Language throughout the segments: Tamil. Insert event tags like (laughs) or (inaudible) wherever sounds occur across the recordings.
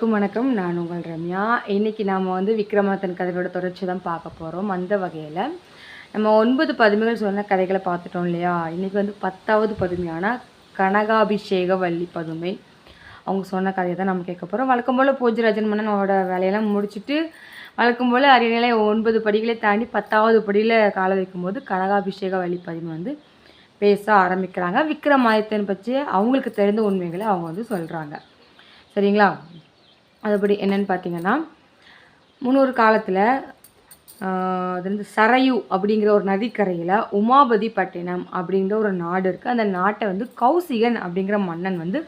வணக்கம் வணக்கம். நான் உங்கள் ரம்யா. இன்றைக்கி நாம் வந்து விக்ரமாதன் கதையோட தொடர்ச்சி தான் பார்க்க போகிறோம் அந்த வகையில் நம்ம ஒன்பது பதுமைகள் சொன்ன கதைகளை பார்த்துட்டோம் இல்லையா? இன்னைக்கு வந்து பத்தாவது பதுமையான கனகாபிஷேக வள்ளி பதுமை. அவங்க சொன்ன கதையை தான் நம்ம கேட்க போகிறோம் வழக்கம் போல் பூஜராஜன் மன்னனோட வேலையெல்லாம் முடிச்சுட்டு வழக்கம் போல் அரியணையில ஒன்பது படிகளை தாண்டி பத்தாவது படியில் கால வைக்கும்போது கனகாபிஷேக வள்ளி பதுமை வந்து பேச ஆரம்பிக்கிறாங்க. விக்ரமாதித்தன் பற்றி அவங்களுக்கு தெரிந்த உண்மைகளை அவங்க வந்து சொல்கிறாங்க சரிங்களா? அதுபடி என்னன்னு பார்த்தீங்கன்னா முன்னொரு காலத்தில் அது வந்து சரையு அப்படிங்கிற ஒரு நதிக்கரையில் உமாபதி பட்டினம் அப்படிங்கிற ஒரு நாடு இருக்குது அந்த நாட்டை வந்து கௌசிகன் அப்படிங்கிற மன்னன் வந்து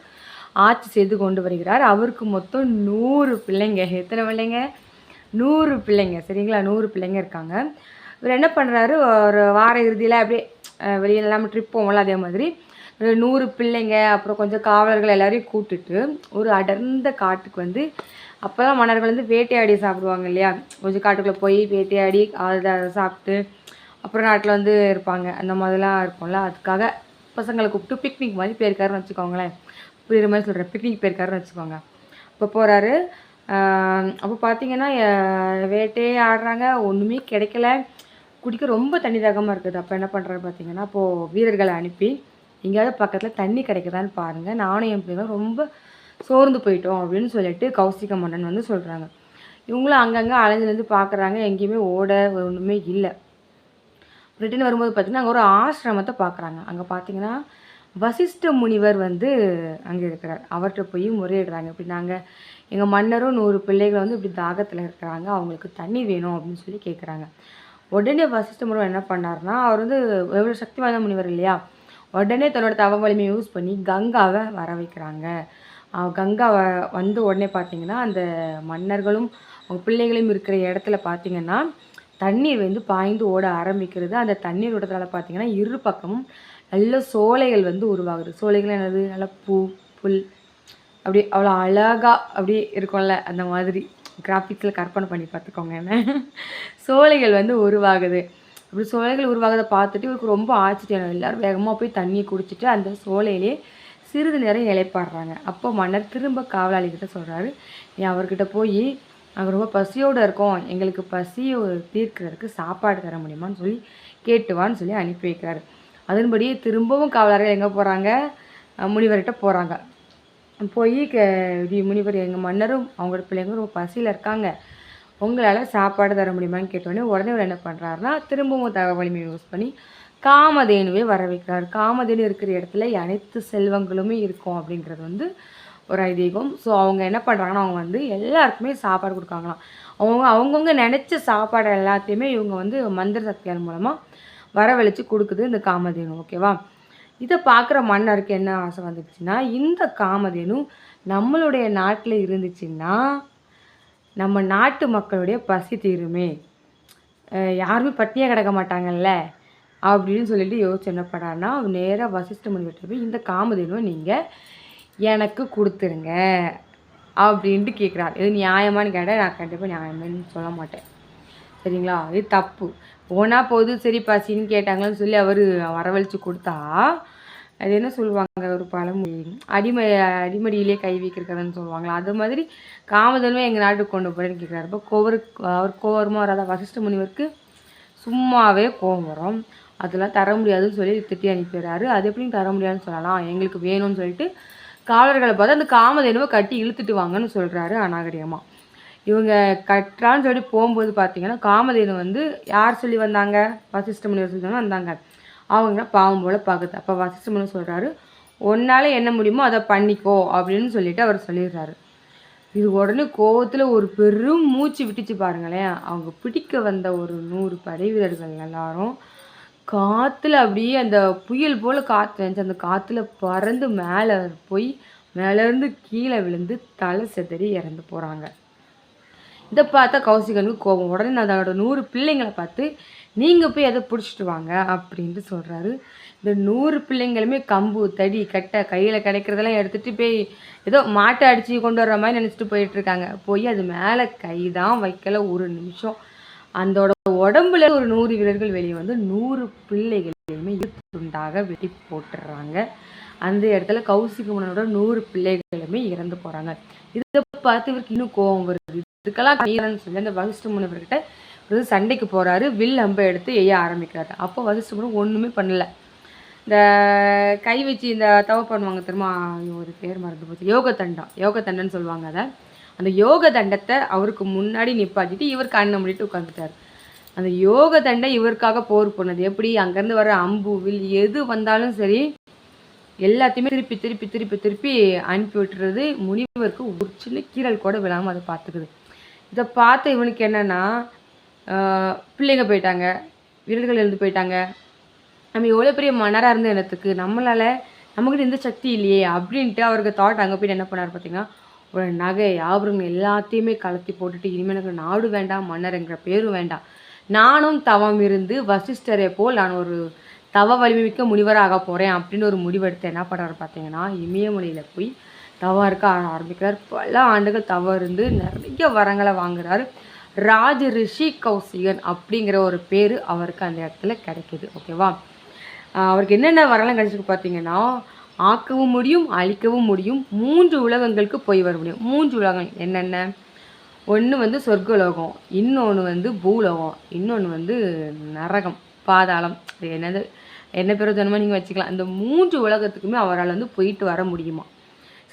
ஆட்சி செய்து கொண்டு வருகிறார். அவருக்கு மொத்தம் நூறு பிள்ளைங்க. எத்தனை பிள்ளைங்க? நூறு பிள்ளைங்க. சரிங்களா? நூறு பிள்ளைங்க இருக்காங்க. இவர் என்ன பண்ணுறாரு ஒரு வார இறுதியில் அப்படியே அஹ், ட்ரிப் போவோம்ல அதே மாதிரி. ஒரு நூறு பிள்ளைங்க அப்புறம் கொஞ்சம் காவலர்கள் எல்லாரையும் கூட்டிட்டு ஒரு அடர்ந்த காட்டுக்கு வந்து அப்போல்லாம் மன்னர்கள் வந்து வேட்டையாடி சாப்பிடுவாங்க இல்லையா? கொஞ்சம் காட்டுக்குள்ளே போய் வேட்டையாடி அதை சாப்பிட்டு அப்புறம் நாட்டில் வந்து இருப்பாங்க. அந்த மாதிரிலாம் இருக்கும்ல. அதுக்காக பசங்களை கூப்பிட்டு பிக்னிக் மாதிரி போயிருக்காருன்னு வச்சுக்கோங்களேன். புரியுற மாதிரி சொல்கிறேன் பிக்னிக் போயிருக்காருன்னு வச்சுக்கோங்க. இப்போ போகிறாரு அப்போ பார்த்தீங்கன்னா வேட்டையே ஆடுறாங்க ஒன்றுமே கிடைக்கல. குடிக்க ரொம்ப தண்ணி தாகமாக இருக்குது. அப்போ என்ன பண்ணுறாரு பார்த்தீங்கன்னா அப்போது வீரர்களை அனுப்பி எங்கேயாவது பக்கத்தில் தண்ணி கிடைக்குதான்னு பாருங்கள் நானும் என் பிள்ளைங்க ரொம்ப சோர்ந்து போயிட்டோம் அப்படின்னு சொல்லிட்டு கௌசிக மன்னன் வந்து சொல்கிறாங்க இவங்களும் அங்கங்கே அலைஞ்சிலேருந்து பார்க்குறாங்க எங்கேயுமே ஓட ஒன்றுமே இல்லை. ரிட்டன் வரும்போது பார்த்திங்கன்னா அங்கே ஒரு ஆசிரமத்தை பார்க்குறாங்க அங்கே பார்த்தீங்கன்னா வசிஷ்ட முனிவர் வந்து அங்கே இருக்கிறார். அவர்கிட்ட போய் முறையிடுறாங்க. இப்படி நாங்கள் எங்கள் மன்னரும் நூறு பிள்ளைகள் வந்து இப்படி தாகத்தில் இருக்கிறாங்க. அவங்களுக்கு தண்ணி வேணும் அப்படின்னு சொல்லி கேட்குறாங்க உடனே வசிஷ்ட முனிவர் என்ன பண்ணார்னா அவர் வந்து எவ்வளோ சக்தி வாய்ந்த முனிவர் இல்லையா? உடனே தன்னோட தவ வலிமையை யூஸ் பண்ணி கங்காவை வர வைக்கிறாங்க. கங்காவை கங்கா வ வந்து உடனே பார்த்தீங்கன்னா அந்த மன்னர்களும் அவங்க பிள்ளைகளும் இருக்கிற இடத்துல பார்த்தீங்கன்னா தண்ணீர் வந்து பாய்ந்து ஓட ஆரம்பிக்கிறது. அந்த தண்ணீர் ஓட்டத்தால பார்த்தீங்கன்னா இரு பக்கமும் நல்ல சோலைகள் வந்து உருவாகுது. சோலைகள் என்னது? நல்ல பூ புல் அப்படி அவ்வளோ அழகா அப்படி இருக்கும்ல அந்த மாதிரி. கிராஃபிக்ஸில் கற்பனை பண்ணி பார்த்துக்கோங்க. என்ன (laughs) சோலைகள் வந்து உருவாகுது. அப்படி சோலைகள் உருவாகிறத பார்த்துட்டு இவருக்கு ரொம்ப ஆச்சரியம். எல்லாரும் வேகமாக போய் தண்ணியை குடிச்சிட்டு அந்த சோலையிலே சிறிது நேரம் நிலைப்பாடுறாங்க. அப்போ மன்னர் திரும்ப காவலாளிகிட்ட சொல்கிறாரு நீ அவர்கிட்ட போய் நாங்கள் ரொம்ப பசியோடு இருக்கோம். எங்களுக்கு பசியை தீர்க்கிறதுக்கு சாப்பாடு தர முடியுமான்னு சொல்லி கேட்டுவான்னு சொல்லி அனுப்பி வைக்கிறாரு. அதன்படியே திரும்பவும் காவலர்கள் எங்கே போகிறாங்க முனிவர்கிட்ட போகிறாங்க போய் க முனிவர் எங்கள் மன்னரும் அவங்களோட பிள்ளைங்க ரொம்ப பசியில் இருக்காங்க. உங்களால் சாப்பாடு தர முடியுமான்னு கேட்டோடனே உடனே இவர் என்ன பண்ணுறாருனா திரும்பவும் தகவலிமை யூஸ் பண்ணி காமதேனுவே வர வைக்கிறார். காமதேனு இருக்கிற இடத்துல அனைத்து செல்வங்களுமே இருக்கும் அப்படிங்கிறது வந்து ஒரு ஐதீகம். ஸோ அவங்க என்ன பண்ணுறாங்கன்னா அவங்க வந்து எல்லாருக்குமே சாப்பாடு கொடுக்காங்களாம். அவங்க அவங்கவுங்க நினச்ச சாப்பாடு எல்லாத்தையுமே இவங்க வந்து மந்திர சக்தியால் மூலமாக வரவழைச்சு கொடுக்குது இந்த காமதேனு ஓகேவா இதை பார்க்குற மன்னருக்கு என்ன ஆசை வந்துச்சுன்னா இந்த காமதேனு நம்மளுடைய நாட்டில் இருந்துச்சுன்னா நம்ம நாட்டு மக்களுடைய பசி தீருமே. யாருமே பட்டியாக கிடக்க மாட்டாங்கல்ல? அப்படின்னு சொல்லிட்டு யோசிச்சு என்ன பண்ணாருன்னா நேராக வசிஷ்ட முனிவர்கிட்ட போய் இந்த காமதேனுவை நீங்கள் எனக்கு கொடுத்துருங்க அப்படின்ட்டு கேட்குறாரு இது நியாயமான்னு கேட்டால் நான் கண்டிப்பாக நியாயமானு சொல்ல மாட்டேன். சரிங்களா? இது தப்பு. போனால் போது சரி பசின்னு கேட்டாங்கன்னு சொல்லி அவர் வரவழைச்சு கொடுத்தா அது என்ன சொல்லுவாங்க? ஒரு பழமொழி. அடிமை அடிமடியிலே கை வைக்கிறதுன்னு சொல்லுவாங்களா? அது மாதிரி காமதனுமே எங்கள் நாட்டுக்கு கொண்டு போகிறேன்னு கேட்குறாரு இப்போ கோவருக்கு அவர் கோவரமாக வராத வசிஷ்ட முனிவருக்கு சும்மாவே கோவம் வரும். அதெல்லாம் தர முடியாதுன்னு சொல்லி திட்டி அனுப்பிடுறாரு. அது எப்படியும் தர முடியாதுன்னு சொல்லலாம். எங்களுக்கு வேணும்னு சொல்லிட்டு காவலர்களை பார்த்து அந்த காமதேனுவை கட்டி இழுத்துட்டு வாங்கன்னு சொல்கிறாரு அநாகரிகமாக இவங்க கட்டுறான்னு சொல்லி போகும்போது பார்த்தீங்கன்னா காமதேனு வந்து யார் சொல்லி வந்தாங்க? வசிஷ்ட முனிவர் சொல்லி வந்தாங்க. அவங்க பாவம் போல் பார்க்குது அப்போ வசிஷ்ட சொல்கிறாரு உன்னால் என்ன முடியுமோ அதை பண்ணிக்கோ அப்படின்னு சொல்லிட்டு அவர் சொல்லிடுறாரு. இது உடனே கோவத்தில் ஒரு பெரும் மூச்சு விட்டுச்சு பாருங்களேன். அவங்க பிடிக்க வந்த ஒரு நூறு படை வீரர்கள் எல்லாரும் காற்றுல அப்படியே அந்த புயல் போல் காற்று வந்துச்சு அந்த காற்றுல பறந்து மேலே போய் மேலேருந்து கீழே விழுந்து தலை செதறி இறந்து போகிறாங்க இதை பார்த்தா கௌசிகனுக்கு கோபம். உடனே நான் அதோட நூறு பிள்ளைங்களை பார்த்து நீங்கள் போய் அதை பிடிச்சிட்டு வாங்க அப்படின்ட்டு சொல்கிறாரு இந்த நூறு பிள்ளைங்களுமே கம்பு தடி கட்டை கையில் கிடைக்கிறதெல்லாம் எடுத்துகிட்டு போய் ஏதோ மாட்டை அடித்து கொண்டு வர்ற மாதிரி நினச்சிட்டு போயிட்டுருக்காங்க போய் அது மேலே கை தான் வைக்கல ஒரு நிமிஷம். அந்தோட உடம்புல ஒரு நூறு வீரர்கள் வெளியே வந்து நூறு பிள்ளைகளையுமே துண்டாக வெட்டி போட்டுடுறாங்க அந்த இடத்துல கௌசிகமனோட நூறு பிள்ளைகளுமே இறந்து போகிறாங்க இதை பார்த்து இவருக்கு இன்னும் கோபம் வருது. இதுக்கெல்லாம் ஈரன்னு சொல்லி அந்த வசிஷ்ட முனிவர்கிட்ட ஒரு சண்டைக்கு போகிறாரு வில் அம்பை எடுத்து எய்ய ஆரம்பிக்கிறாரு. அப்போ வசிஷ்ட முனிவர் ஒன்றுமே பண்ணல. இந்த கை வச்சு இந்த தவ பண்ணுவாங்க திரும்ப ஒரு பேர் மறந்து போச்சு. யோக தண்டம் யோக தண்டம்னு சொல்லுவாங்க அதை. அந்த யோக தண்டத்தை அவருக்கு முன்னாடி நிப்பாட்டிட்டு இவர் கண்ணை முடிட்டு உட்காந்துட்டாரு அந்த யோக தண்டை இவருக்காக போர் பண்ணது எப்படி? அங்கேருந்து வர அம்பு வில் எது வந்தாலும் சரி எல்லாத்தையுமே திருப்பி திருப்பி திருப்பி திருப்பி அனுப்பி விட்டுறது முனிவருக்கு ஒரு சின்ன கீறல் கூட விழாமல் அதை பார்த்துக்குது. இதை பார்த்த இவனுக்கு என்னன்னா பிள்ளைங்க போயிட்டாங்க. வீரர்கள் எழுந்து போயிட்டாங்க. நம்ம எவ்வளோ பெரிய மன்னராக இருந்த இனத்துக்கு நம்மளால நமக்கு எந்த சக்தி இல்லையே அப்படின்ட்டு அவருக்கு தாட் அங்கே போய் என்ன பண்ணார் பார்த்தீங்கன்னா ஒரு நகை ஆபரணம் எல்லாத்தையுமே கலத்தி போட்டுட்டு இனிமேல் எனக்கு நாடு வேண்டாம் மன்னர்ங்கிற பேரும் வேண்டாம். நானும் தவம் இருந்து வசிஷ்டரை போல் நான் ஒரு தவ வலிமைமிக்க முனிவராக போகிறேன் அப்படின்னு ஒரு முடிவெடுத்து என்ன பண்ணுறாரு பார்த்தீங்கன்னா இமயமலையில் போய் தவம் இருக்க ஆரம்பிக்கிறார். பல ஆண்டுகள் தவம் இருந்து நிறைய வரங்களை வாங்குறாரு. ராஜ ரிஷி கௌசிகன் அப்படிங்கிற ஒரு பேர் அவருக்கு அந்த இடத்துல கிடைக்குது. ஓகேவா அவருக்கு என்னென்ன வரலாம் கிடைச்சிருக்கு பார்த்தீங்கன்னா ஆக்கவும் முடியும் அழிக்கவும் முடியும் மூன்று உலகங்களுக்கு போய் வர முடியும். மூன்று உலகம் என்னென்ன? ஒன்று வந்து சொர்க்கலோகம் இன்னொன்று வந்து பூலோகம் இன்னொன்று வந்து நரகம் பாதாளம். இது என்னது? என்ன பேர் ஜனமாக நீங்கள் வச்சுக்கலாம். இந்த மூன்று உலகத்துக்குமே அவரால் வந்து போயிட்டு வர முடியுமா?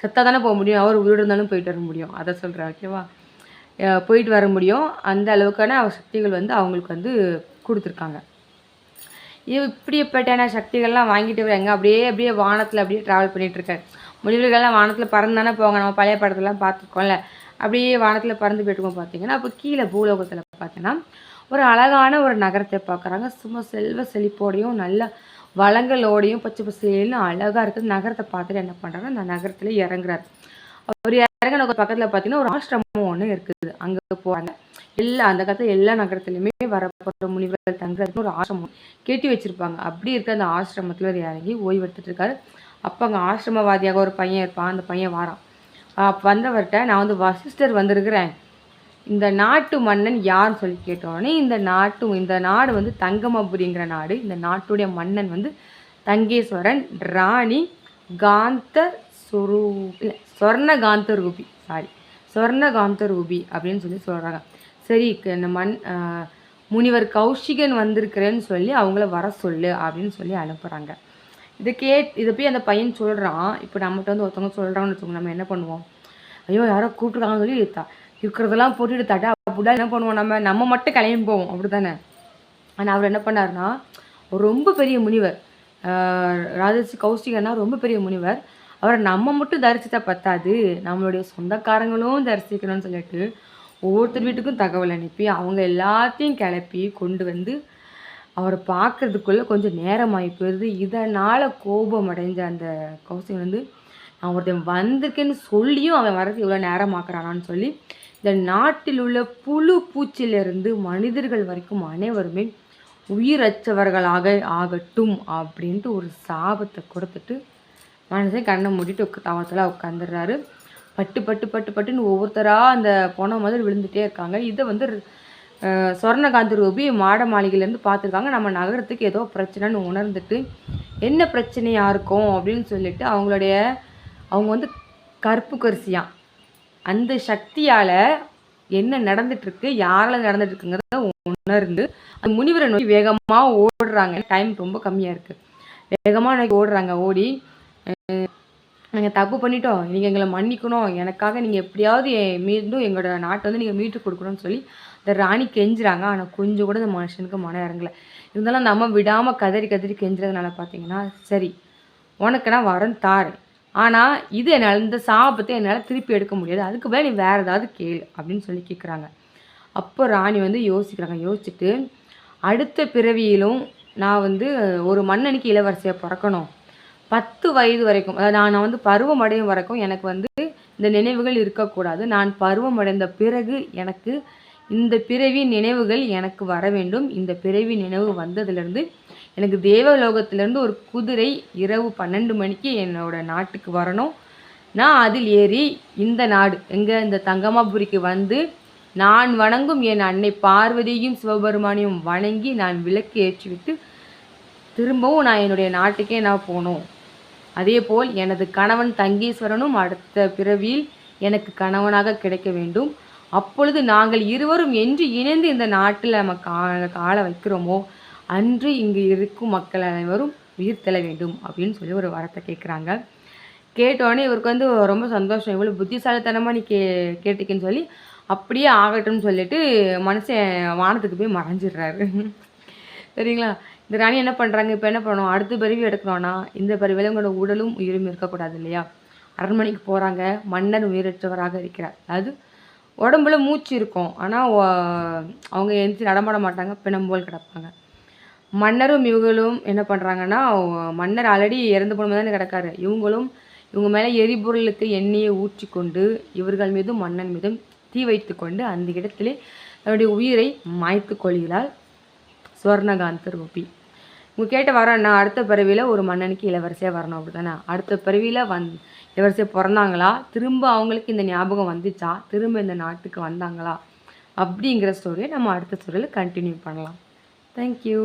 செத்தாக தானே போக முடியும். அவர் உயிரோடு இருந்தாலும் போயிட்டு வர முடியும். அதை சொல்கிறேன் ஓகேவா போயிட்டு வர முடியும். அந்த அளவுக்கான அவர் சக்திகள் வந்து அவங்களுக்கு வந்து கொடுத்துருக்காங்க. இது இப்படிப்பட்டான சக்திகள்லாம் வாங்கிட்டு வராங்க அப்படியே அப்படியே வானத்தில் அப்படியே ட்ராவல் பண்ணிகிட்ருக்காரு முனிவர்கள்லாம் வானத்தில் பறந்து தானே போவாங்க நம்ம பழைய படத்துலலாம் பார்த்துருக்கோம்ல. அப்படியே வானத்தில் பறந்து போயிட்டுருக்கோம் பார்த்தீங்கன்னா அப்போ கீழே பூலோகத்தில் பார்த்தீங்கன்னா ஒரு அழகான ஒரு நகரத்தை பார்க்குறாங்க. சும்மா செல்வ செழிப்போடையும் நல்ல வளங்களோடையும் பச்சை பசேல்னு அழகாக இருக்குது நகரத்தை பார்த்துட்டு என்ன பண்ணுறாரு அந்த நகரத்தில் இறங்குறாரு. அவர் இறங்கின பக்கத்தில் பார்த்தீங்கன்னா ஒரு ஆசிரமம் ஒன்று இருக்குது. அங்கே போகிறாங்க எல்லா அந்த காலத்தில் எல்லா நகரத்துலையுமே வரப்போகிற முனிவர்கள் தங்குறதுக்கு ஒரு ஆசிரமம் கேட்டி வச்சிருப்பாங்க. அப்படி இருக்க அந்த ஆசிரமத்தில் ஒரு இறங்கி ஓய்வு எடுத்துகிட்டு இருக்காரு. அப்போ அங்கே ஆசிரமவாதியாக ஒரு பையன் இருப்பான். அந்த பையன் வாரான். அப்போ வந்தவர்கிட்ட நான் வந்து வசிஷ்டர் வந்திருக்கிறேன். இந்த நாட்டு மன்னன் யார் சொல்லி கேட்டோடனே இந்த நாட்டு இந்த நாடு வந்து தங்கமபுரிங்கிற நாடு. இந்த நாட்டுடைய மன்னன் வந்து தங்கேஸ்வரன் ராணி காந்த சுரூ இல்லை சொர்ணகாந்த ரூபி சாரி சொர்ணகாந்த ரூபி அப்படின்னு சொல்லி சொல்கிறாங்க சரி க- இந்த மண் முனிவர் கௌஷிகன் வந்திருக்கிறேன்னு சொல்லி அவங்கள வர சொல்லு அப்படின்னு சொல்லி அனுப்புகிறாங்க இதை கேட் இதை போய் அந்த பையன் சொல்கிறான் இப்போ நம்மகிட்ட வந்து ஒருத்தவங்க சொல்கிறாங்கன்னு வச்சுக்கோங்க நம்ம என்ன பண்ணுவோம்? ஐயோ யாரோ கூப்பிட்ருக்காங்கன்னு சொல்லி இருக்கிறதெல்லாம் போட்டுட்டு தட்டா அப்படின்னா என்ன பண்ணுவோம் நம்ம? நம்ம மட்டும் கிளம்பி போவோம். அப்படி தானே ஆனால் அவர் என்ன பண்ணாருன்னா ரொம்ப பெரிய முனிவர். ராஜசி ராஜர்ஷி ரொம்ப பெரிய முனிவர். அவரை நம்ம மட்டும் தரிசித்தா பத்தாது. நம்மளுடைய சொந்தக்காரங்களும் தரிசிக்கணும்னு சொல்லிட்டு ஒவ்வொருத்தர் வீட்டுக்கும் தகவல் அனுப்பி அவங்க எல்லாத்தையும் கிளப்பி கொண்டு வந்து அவரை பார்க்கறதுக்குள்ளே கொஞ்சம் நேரமாகி போயிடுது இதனால் கோபம் அடைஞ்ச அந்த கௌசிகன் வந்து நான் ஒருத்தன் வந்திருக்கேன்னு சொல்லியும் அவன் வரது இவ்வளோ நேரமாக்குறானான்னு சொல்லி இந்த நாட்டில் உள்ள புழு பூச்சிலிருந்து மனிதர்கள் வரைக்கும் அனைவருமே உயிரச்சவர்களாக ஆகட்டும் அப்படின்ட்டு ஒரு சாபத்தை கொடுத்துட்டு மனுஷன் கண்ணை மூடிட்டு உக்க தவத்தில் உட்காந்துடுறாரு பட்டு பட்டு பட்டு பட்டுன்னு ஒவ்வொருத்தராக அந்த பொணம் மாதிரி விழுந்துகிட்டே இருக்காங்க. இதை வந்து சொர்ணகாந்த சொர்ணகாந்த் ரூபி மாட மாளிகையிலேருந்து பார்த்துருக்காங்க. நம்ம நகரத்துக்கு ஏதோ பிரச்சனைன்னு உணர்ந்துட்டு என்ன பிரச்சனையாக இருக்கும்? அப்படின்னு சொல்லிட்டு அவங்களுடைய அவங்க வந்து கருப்பு கரிசியாக அந்த சக்தியால் என்ன நடந்துட்டுருக்கு யாரால் நடந்துட்டுருக்குங்கிறத இருக்குங்கிறத உணர்ந்து அந்த முனிவரை நோக்கி வேகமாக ஓடுறாங்க. டைம் ரொம்ப கம்மியாக இருக்குது வேகமாக நோக்கி ஓடுறாங்க. ஓடி நாங்கள் தப்பு பண்ணிட்டோம். நீங்கள் எங்களை மன்னிக்கணும். எனக்காக நீங்கள் எப்படியாவது மீண்டும் எங்களோட நாட்டை வந்து நீங்கள் மீட்டு கொடுக்கணும்னு சொல்லி இந்த ராணி கெஞ்சுறாங்க. ஆனால் கொஞ்சம் கூட இந்த மனுஷனுக்கு மன இறங்கலை. இருந்தாலும் அந்த அம்மா விடாமல் கதறி கதறி கெஞ்சுறதுனால பார்த்தீங்கன்னா சரி உனக்கு நான் வரம் தாரேன். ஆனால் இது என்னால் இந்த சாபத்தை என்னால் திருப்பி எடுக்க முடியாது. அதுக்கு பதிலா நீ வேறு ஏதாவது கேளு அப்படின்னு சொல்லி கேட்குறாங்க அப்போ ராணி வந்து யோசிக்கிறாங்க. யோசிச்சுட்டு அடுத்த பிறவியிலும் நான் வந்து ஒரு மன்னனுக்கு இளவரசியாக பிறக்கணும். பத்து வயது வரைக்கும் அதாவது நான் நான் வந்து பருவம் அடையும் வரைக்கும் எனக்கு வந்து இந்த நினைவுகள் இருக்கக்கூடாது. நான் பருவம் அடைந்த பிறகு எனக்கு இந்த பிறவி நினைவுகள் எனக்கு வர வேண்டும். இந்த பிறவி நினைவு வந்ததுலேருந்து எனக்கு தேவலோகத்திலேருந்து ஒரு குதிரை இரவு பன்னெண்டு மணிக்கு என்னோட நாட்டுக்கு வரணும். நான் அதில் ஏறி இந்த நாடு எங்கே இந்த தங்கமாபுரிக்கு வந்து நான் வணங்கும் என் அன்னை பார்வதியும் சிவபெருமானையும் வணங்கி நான் விளக்கு ஏற்றிவிட்டு திரும்பவும் நான் என்னுடைய நாட்டுக்கே நான் போகணும். அதேபோல் எனது கணவன் தங்கீஸ்வரனும் அடுத்த பிறவியில் எனக்கு கணவனாக கிடைக்க வேண்டும். அப்பொழுது நாங்கள் இருவரும் என்று இணைந்து இந்த நாட்டில் நம்ம கா கால வைக்கிறோமோ? அன்று இங்கு இருக்கும் மக்கள் அனைவரும் உயிர் தெள வேண்டும் அப்படின்னு சொல்லி ஒரு வரத்தை கேட்குறாங்க கேட்டோடனே இவருக்கு வந்து ரொம்ப சந்தோஷம். இவ்வளோ புத்திசாலித்தனமாக நீ கே கேட்டுக்கன்னு சொல்லி அப்படியே ஆகட்டும்னு சொல்லிட்டு மனுஷன் வானத்துக்கு போய் மறைஞ்சிடுறாரு. சரிங்களா? இந்த ராணி என்ன பண்ணுறாங்க இப்போ என்ன பண்ணணும்? அடுத்த பிறவி எடுக்கணும்னா இந்த பிறவியில் உங்களோட உடலும் உயிரும் இருக்கக்கூடாது இல்லையா? அரண்மனைக்கு போகிறாங்க மன்னர் உயிரற்றவராக இருக்கிறார். அதாவது உடம்புல மூச்சு இருக்கும். ஆனால் அவங்க எழுந்து நடமாட மாட்டாங்க. பிணம்போல் கிடப்பாங்க. மன்னரும் இவங்களும் என்ன பண்ணுறாங்கன்னா மன்னர் ஆல்ரெடி இறந்து போன தானே கிடக்காரு. இவங்களும் இவங்க மேலே எரிபொருளுக்கு எண்ணெயை ஊற்றி கொண்டு இவர்கள் மீதும் மன்னன் மீதும் தீ வைத்து கொண்டு அந்த இடத்திலே தன்னுடைய உயிரை மாய்த்து கொள்கிறாள் சுவர்ணகாந்தர் கோபி இவங்க கேட்ட வரேன்னா அடுத்த பிறவியில் ஒரு மன்னனுக்கு இளவரசியாக வரணும் அப்படி தானே அடுத்த பிறவியில் வந் இளவரசியாக பிறந்தாங்களா? திரும்ப அவங்களுக்கு இந்த ஞாபகம் வந்துச்சா? திரும்ப இந்த நாட்டுக்கு வந்தாங்களா? அப்படிங்கிற ஸ்டோரியை நம்ம அடுத்த ஸ்டோரியில் கண்டினியூ பண்ணலாம். தேங்க்யூ